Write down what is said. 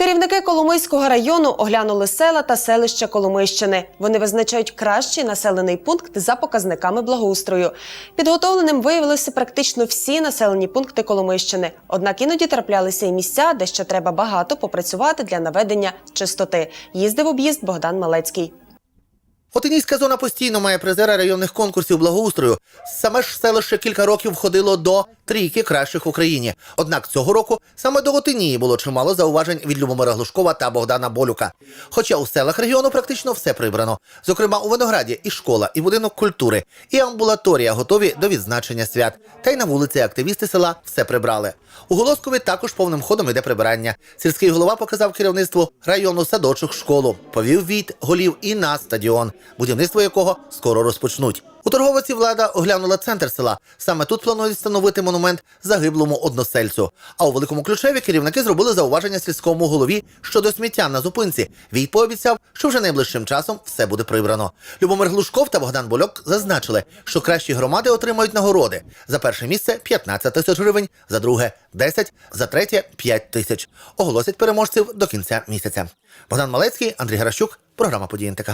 Керівники Коломийського району оглянули села та селища Коломийщини. Вони визначають кращий населений пункт за показниками благоустрою. Підготовленим виявилися практично всі населені пункти Коломийщини. Однак іноді траплялися і місця, де ще треба багато попрацювати для наведення чистоти. Їздив об'їзд Богдан Малецький. Отинійська зона постійно має призера районних конкурсів благоустрою. Саме ж селище кілька років входило до трійки кращих в Україні. Однак цього року саме до Отинії було чимало зауважень від Любомира Глушкова та Богдана Болюка. Хоча у селах регіону практично все прибрано. Зокрема, у Винограді і школа, і будинок культури, і амбулаторія готові до відзначення свят. Та й на вулиці активісти села все прибрали. У Голоскові також повним ходом іде прибирання. Сільський голова показав керівництву району садочок школу, повів від голів і на стадіон, будівництво якого скоро розпочнуть. У торговиці влада оглянула центр села. Саме тут планують встановити монумент загиблому односельцю. А у великому ключеві керівники зробили зауваження сільському голові щодо сміття на зупинці. Війт пообіцяв, що вже найближчим часом все буде прибрано. Любомир Глушков та Богдан Больок зазначили, що кращі громади отримають нагороди. За перше місце 15 тисяч гривень, за друге 10, за третє 5 тисяч. Оголосять переможців до кінця місяця. Богдан Малецький, Андрій Гращук, програма «Події НТК».